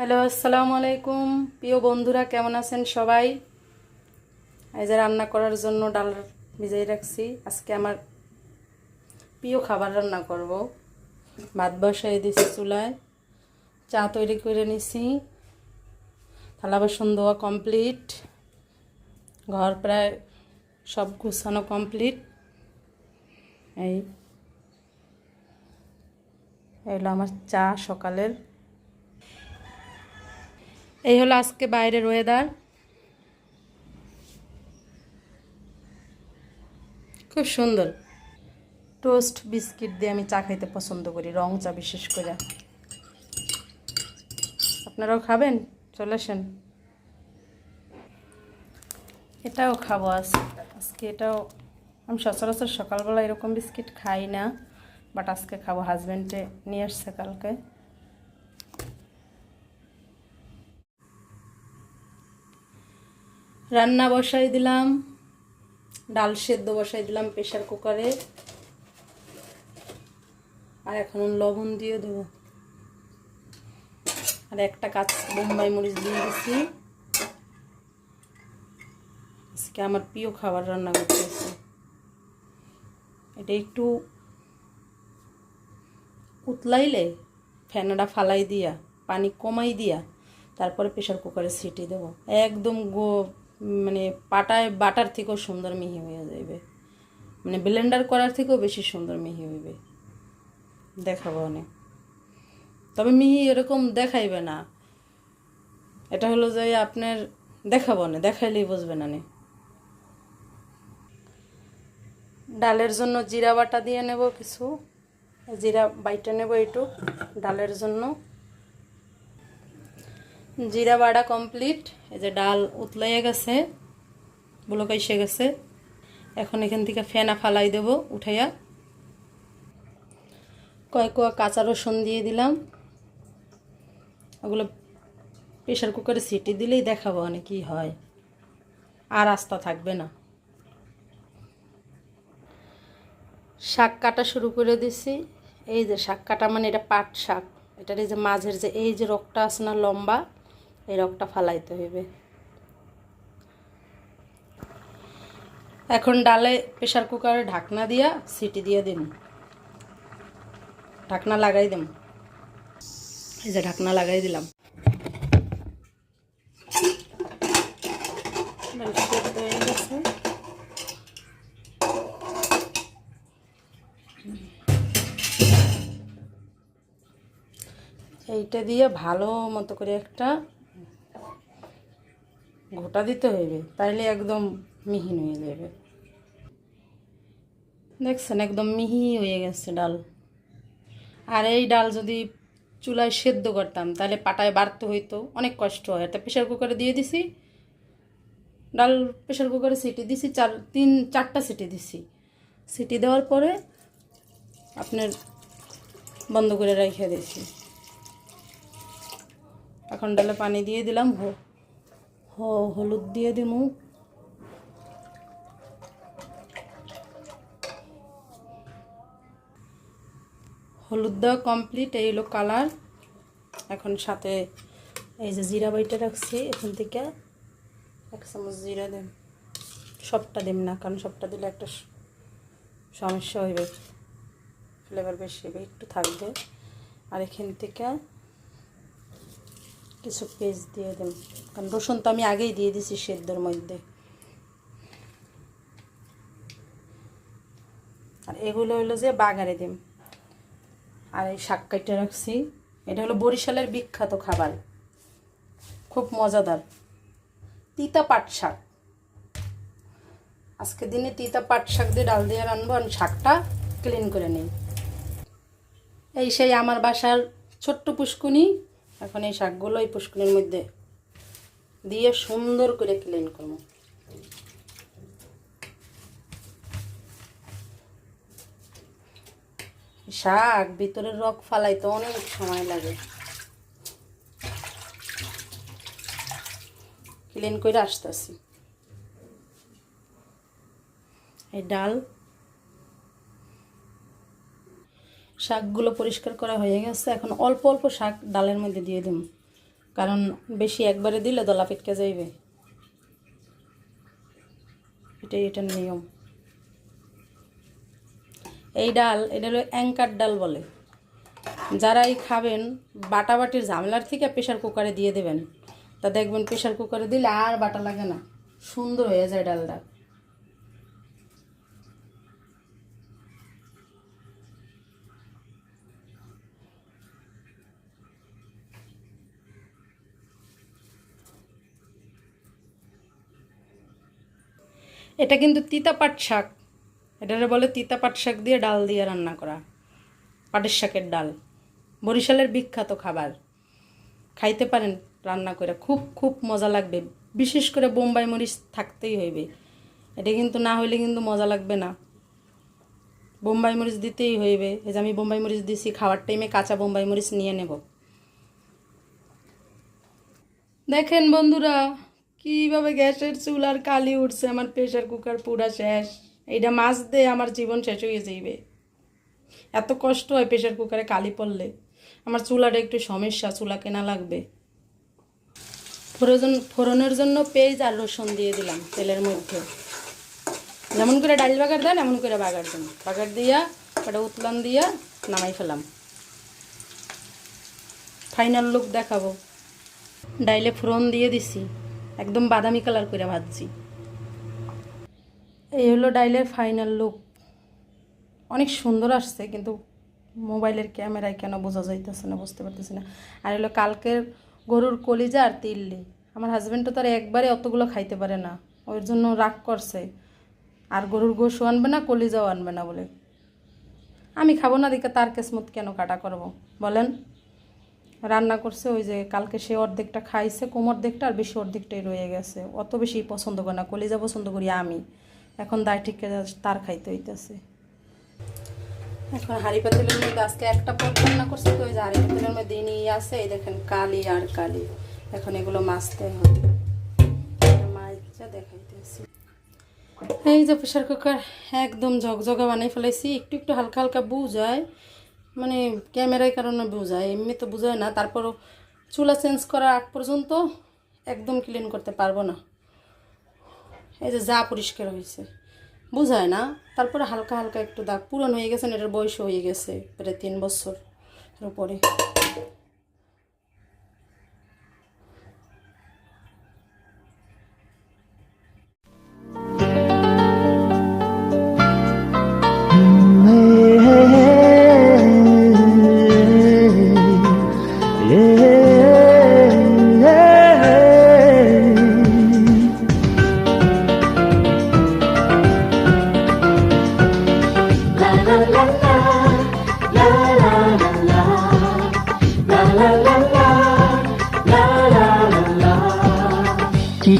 Hello, আসসালামু আলাইকুম। প্রিয় বন্ধুরা, কেমন আছেন সবাই? এই যে রান্না করার জন্য ডাল ভিজাই রাখছি। আজকে আমার প্রিয় খাবার রান্না করব। ভাত বসাই দিছি চুলায়। চা তৈরি করে নিছি। থালা বাসন ধোয়া কমপ্লিট। ঘর প্রায় সব গুছানো কমপ্লিট। এই হলো আমার চা সকালের এই হলো আজকে বাইরের ওয়েদার খুব সুন্দর। টোস্ট বিস্কিট দিয়ে আমি চা খাইতে পছন্দ করি, রং চা বিশেষ করে। আপনারাও খাবেন? চলে আসেন। এটাও খাব আজ। আজকে এটাও, আমি সচরাচর সকালবেলা এরকম বিস্কিট খাই না বাট আজকে খাব হাজব্যান্ডে নিয়ে আসছে কালকে। রান্না বসাই দিলাম, ডাল সেদ্ধ বসাই দিলাম প্রেশার কুকারে। আর এখন লবণ দিয়ে দেবো। আর একটা কাঁচ বোম্বাই মরিচ দিয়ে দিচ্ছি আজকে আমার প্রিয় খাবার রান্না করতেছি। এটা একটু উতলাইলে ফ্যানাটা ফালাই দিয়া, পানি কমাই দিয়া, তারপরে প্রেশার কুকারে সিটি দেবো। একদম গো মানে পাটায় বাটার থেকেও সুন্দর মিহি হয়ে যাবে মানে ব্লেন্ডার করার থেকেও বেশি সুন্দর মিহি হইবে। দেখাবো অনেক। তবে মিহি এরকম দেখাইবে না। এটা হলো যে আপনার দেখাবো না, দেখাইলেই বুঝবে নে ডালের জন্য জিরা বাটা দিয়ে নেব কিছু। জিরা বাইটা নেব একটু ডালের জন্য জিরা বাড়া কমপ্লিট। এই যে ডাল উতলাইয়ে গেছে, বুলোক এসে গেছে। এখন এখান থেকে ফেনা ফালাই দেব উঠাইয়া। কয়েক কোয়া কাঁচা রসুন দিয়ে দিলাম। ওগুলো প্রেশার কুকারে সিটি দিলেই দেখাবো অনেক কী হয়। আর আস্তা থাকবে না। শাক কাটা শুরু করে দিছি। এই যে শাক কাটা মানে এটা পাট শাক। এটার এই যে মাঝের যে এই যে রকটা আছে না লম্বা এই রকটা ফালাইতে হইবে। এখন ডালে প্রেশার কুকারে ঢাকনা দিয়া সিটি দিয়ে দিন। ঢাকনা লাগাই দিম। এই যে ঢাকনা লাগাই দিলাম। এইটা দিয়ে ভালো মতো করে একটা ঘোটা দিতে হইবে, তাইলে একদম মিহি হয়ে যাবে দেখছেন, একদম মিহি হয়ে গেছে ডাল। আর এই ডাল যদি চুলায় সেদ্ধ করতাম তাহলে পাটায় বাড়তে হইতো, অনেক কষ্ট হয়। একটা প্রেশার কুকারে দিয়ে দিছি, ডাল প্রেশার কুকারে সিটি দিছি, চার, তিন, চারটা সিটি দিছি। সিটি দেওয়ার পরে আপনার বন্ধ করে রেখে দিয়েছি। এখন ডালে পানি দিয়ে দিলাম হলুদ দিয়ে দিমু। হলুদ দেওয়া কমপ্লিট এই হলো কালার এখন সাথে এই যে জিরা বাইটা রাখছি, এখান থেকে এক চামচ জিরা দেন সবটা দিম না, কারণ সবটা দিলে একটা সমস্যা হইবে। ফ্লেভার বেশি হবে একটু থাকবে। আর এখান থেকে কিছু পেস্ট দিয়ে দেব। কারণ রসুন তো আমি আগেই দিয়ে দিছি সেদ্ধর মধ্যে। আর এগুলো হলো যে বাগারে দিম আর এই শাক কাইটে রাখছি। এটা হলো বরিশালের বিখ্যাত খাবার। খুব মজাদার। তিতা পাট শাক। আজকে দিনে তিতা পাট শাক দিয়ে ডাল দিয়ে রানবো আমি শাকটা ক্লিন করে নিই। এই সেই আমার বাসার ছোট্ট পুষ্কুনি এখন এই শাকগুলো এই পুষ্কুনির মধ্যে দিয়ে সুন্দর করে ক্লিন করব। শাক ভিতরের রক ফালাইতে অনেক সময় লাগে। ক্লিন করে আসতেছি। এই ডাল শাকগুলো পরিষ্কার করা হয়ে গেছে। এখন অল্প অল্প শাক ডালের মধ্যে দিয়ে দিন কারণ বেশি একবারে দিলে দলা পিটকে যাইবে। এটাই এটার নিয়ম। এই ডাল, এটা হলো অ্যাঙ্কার ডাল বলে। যারা এই খাবেন, বাটাবাটির ঝামেলার থেকে প্রেশার কুকারে দিয়ে দেবেন। তা দেখবেন প্রেশার কুকারে দিলে আর বাটা লাগে না। সুন্দর হয়ে যায় ডালটা। এটা কিন্তু তিতা পাট শাক। এটারে বলে তিতা পাট শাক দিয়ে ডাল দিয়ে রান্না করা। পাটের শাকের ডাল। বরিশালের বিখ্যাত খাবার। খাইতে পারেন, রান্না করে খুব খুব মজা লাগবে। বিশেষ করে বোম্বাই মরিচ থাকতেই হইবে। এটা কিন্তু না হইলে কিন্তু মজা লাগবে না। বোম্বাই মরিচ দিতেই হইবে। এই যে আমি বোম্বাই মরিচ দিছি, খাওয়ার টাইমে কাঁচা বোম্বাই মরিচ নিয়ে নেব। দেখেন বন্ধুরা কীভাবে গ্যাসের চুল আর কালি উঠছে? আমার প্রেশার কুকার পুরা শেষ। এইটা মাছ দিয়ে আমার জীবন শেষ হয়ে যাইবে। এত কষ্ট হয় প্রেশার কুকারে কালি পড়লে। আমার চুলাটা একটু সমস্যা, চুলা কেনা লাগবে। ফোরন ফোড়নের জন্য পেঁয়াজ আর রসুন দিয়ে দিলাম তেলের মধ্যে। যেমন করে ডাল বাগার দেন, এমন করে বাগার দেন। বাগার দিয়া ওটা উতলান দিয়া নামাই ফেলাম। ফাইনাল লুক দেখাবো। ডাইলে ফোড়ন দিয়ে দিছি। একদম বাদামি কালার করে ভাজছি। এই হলো ডাইলের ফাইনাল লুক অনেক সুন্দর আসছে, কিন্তু মোবাইলের ক্যামেরায় কেন বোঝা যাইতেছে না, বুঝতে পারতেছি না। আর হলো কালকের গরুর কলিজা আর তিল্লি। আমার হাজব্যান্ড তো তার একবারে অতগুলো খাইতে পারে না। ওর জন্য রাগ করছে। আর গরুর গোশও আনবে না, কলিজাও আনবে না বলে। আমি খাব না দিকে তার কেসমত কেন কাটা করব? বলেন। রান্না করছে, ওই যে কালকে সে অর্ধেকটা খাইছে, কোমর দিকটা আর বেশি অর্ধেকটাই রয়ে গেছে। অত বেশি পছন্দ করে না, কলিজা পছন্দ করি আমি। এখন দায় ঠিক তার খাইতে হইতেছে। এখন হাঁড়ি মধ্যে আজকে একটা পথ রান্না করছে, তো ওই যে হাঁড়ি পাতিলের মধ্যে নিয়ে আসে এই দেখেন কালি আর কালি। এখন এগুলো মাছতে হবে। দেখাইতেছি। এই যে প্রেশার কুকার, একদম ঝকঝকা বানাই ফেলেছি একটু একটু হালকা হালকা বুঝায়। মানে ক্যামেরার কারণে বোঝায়, এমনি তো বোঝায় না। তারপরও চুলা চেঞ্জ করা আগ পর্যন্ত একদম ক্লিন করতে পারব না। এই যে যা পরিষ্কার হয়েছে, বোঝায় না। তারপরে হালকা হালকা একটু দাগ পূরণ হয়ে গেছে এটার বয়স হয়ে গেছে, প্রায় তিন বছর উপরে।